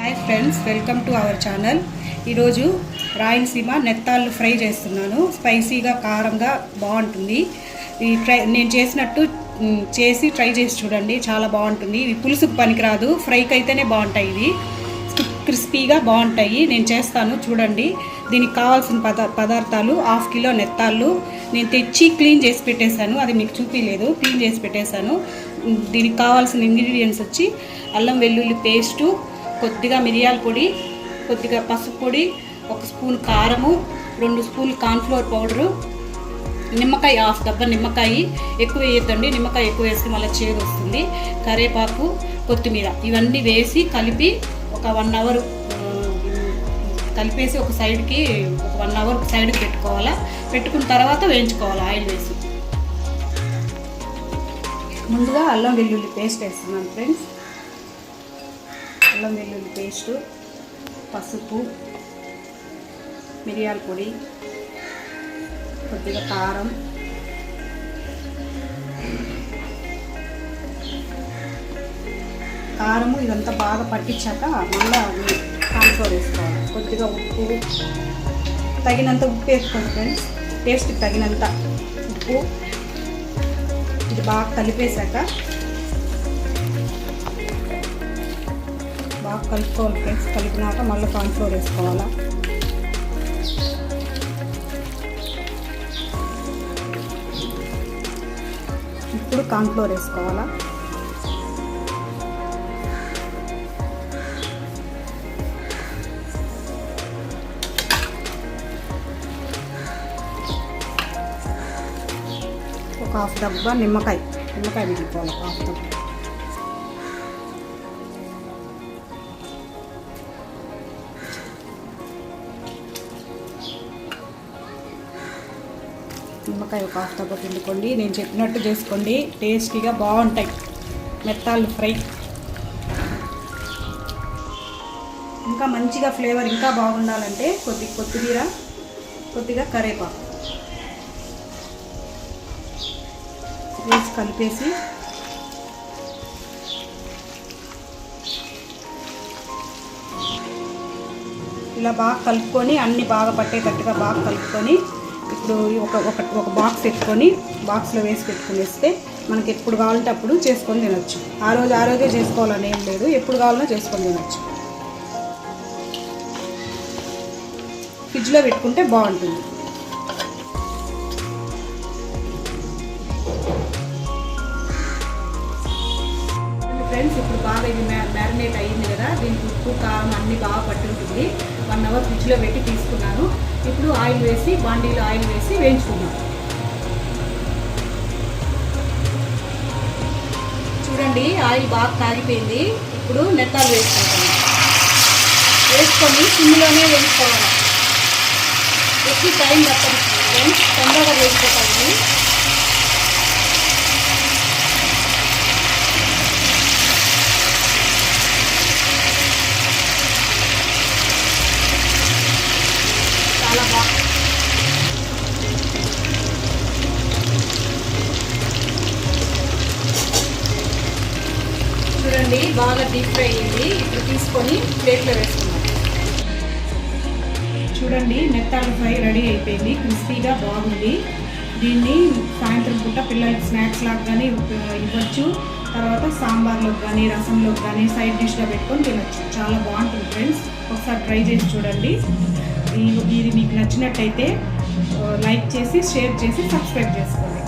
Hi friends welcome to our channel ఈరోజు Rayalaseema నెత్తాళ్ళు fry చేస్తున్నాను. స్పైసీగా కారంగా బాగుంటుంది. ఈ ట్రై నేను చేసినట్టు చేసి ట్రై చేసి చూడండి. చాలా బాగుంటుంది. ఇవి పులుసుకు పనికిరాదు. ఫ్రైకి అయితేనే బాగుంటాయి ఇవి. క్రిస్పీగా బాగుంటాయి. నేను చేస్తాను. చూడండి. దీనికి కావాల్సిన పద పదార్థాలు హాఫ్ కిలో నెత్తాళ్ళు. నేను తెచ్చి క్లీన్ చేసి పెట్టేశాను. అది మీకు చూపించలేదు క్లీన్ చేసి పెట్టేశాను. దీనికి కావాల్సిన ఇంగ్రీడియంట్స్ వచ్చి అల్లం వెల్లుల్లి పేస్టు కొద్దిగా మిరియాల పొడి కొద్దిగా పసుపు పొడి ఒక స్పూన్ కారము రెండు స్పూన్లు కార్న్ఫ్లోర్ పౌడరు నిమ్మకాయ హాఫ్ దబ్బ నిమ్మకాయ ఎక్కువ వేయొద్దండి. నిమ్మకాయ ఎక్కువ వేస్తే మళ్ళీ చేదు వస్తుంది. కరేపాకు కొత్తిమీర ఇవన్నీ వేసి కలిపి ఒక వన్ అవర్ కలిపేసి ఒక సైడ్కి ఒక వన్ అవర్ సైడ్కి పెట్టుకోవాలా. పెట్టుకున్న తర్వాత వేయించుకోవాలి ఆయిల్ వేసి. ముందుగా అల్లం వెల్లుల్లి పేస్ట్ వేస్తున్నాను ఫ్రెండ్స్. అల్లం వెల్లుల్లి పేస్టు పసుపు మిరియాల పొడి కొద్దిగా కారం. కారము ఇదంతా బాగా పట్టించాక మళ్ళీ కాన్ఫ్లోర్ వేసుకోవాలి. కొద్దిగా ఉప్పు తగినంత ఉప్పు వేసుకోండి ఫ్రెండ్స్. టేస్ట్కి తగినంత ఉప్పు. ఇది బాగా కలిపేశాక బాగా కలుపుకోవాలి ఫ్రెండ్స్. కలిపినాక మళ్ళీ కార్న్ఫ్లోర్ వేసుకోవాలా? ఇప్పుడు కార్న్ఫ్లోర్ వేసుకోవాలా? ఒక హాఫ్ డబ్బా నిమ్మకాయ. నిమ్మకాయ మిగిలిపోవాలి హాఫ్ డబ్బా. నిమ్మకాయ ఒక హాఫ్ తప్ప పిండుకోండి. నేను చెప్పినట్టు చేసుకోండి. టేస్టీగా బాగుంటాయి. మెత్తాలు ఫ్రై. ఇంకా మంచిగా ఫ్లేవర్ ఇంకా బాగుండాలంటే కొద్ది కొత్తిమీర కొద్దిగా కరేపాకు వేసి కలిపేసి ఇలా బాగా కలుపుకొని అన్నీ బాగా పట్టేటట్టుగా బాగా కలుపుకొని ఇప్పుడు ఒక ఒక ఒక బాక్స్ పెట్టుకొని బాక్స్లో వేసి పెట్టుకునేస్తే మనకి ఎప్పుడు కావాలంటే అప్పుడు చేసుకొని తినొచ్చు. ఆ రోజు ఆ రోజే చేసుకోవాలని ఏం లేదు. ఎప్పుడు కావాలన్నా చేసుకొని తినొచ్చు. ఫ్రిడ్జ్లో పెట్టుకుంటే బాగుంటుంది. ఫ్రెండ్స్ ఇప్పుడు బాగా ఇది మ్యారినేట్ అయ్యింది కదా. దీనికి ఉప్పు కారం అన్ని బాగా పట్టుంటుంది వన్ అవర్ ఫ్రిడ్జ్లో పెట్టి తీసుకున్నాను. ఇప్పుడు ఆయిల్ వేసి బాండీలో ఆయిల్ వేసి వేయించుకున్నాం చూడండి ఆయిల్ బాగా కాగిపోయింది ఇప్పుడు నెత్తాలు వేసుకుంటాం. వేసుకొని సిమ్లోనే వేసుకోవాలి ఎక్కువ టైం పట్టదు ఫ్రెండ్స్. తొందరగా వేసుకోవాలి చాలా బాగా చూడండి బాగా డీప్ ఫ్రై అయ్యింది. ఇప్పుడు తీసుకొని ప్లేట్లో వేసుకున్నాం చూడండి నెత్తాల ఫ్రై రెడీ అయిపోయింది. క్రిస్పీగా బాగుంది. దీన్ని సాయంత్రం పూట పిల్లలకి స్నాక్స్ లాగా కానీ ఇవ్వచ్చు. తర్వాత సాంబార్లోకి కానీ రసంలోకి కానీ సైడ్ డిష్గా పెట్టుకొని తినచ్చు. చాలా బాగుంటుంది ఫ్రెండ్స్. ఒకసారి ట్రై చేసి చూడండి. ఇది మీకు నచ్చినట్టయితే లైక్ చేసి షేర్ చేసి సబ్స్క్రైబ్ చేసుకోండి.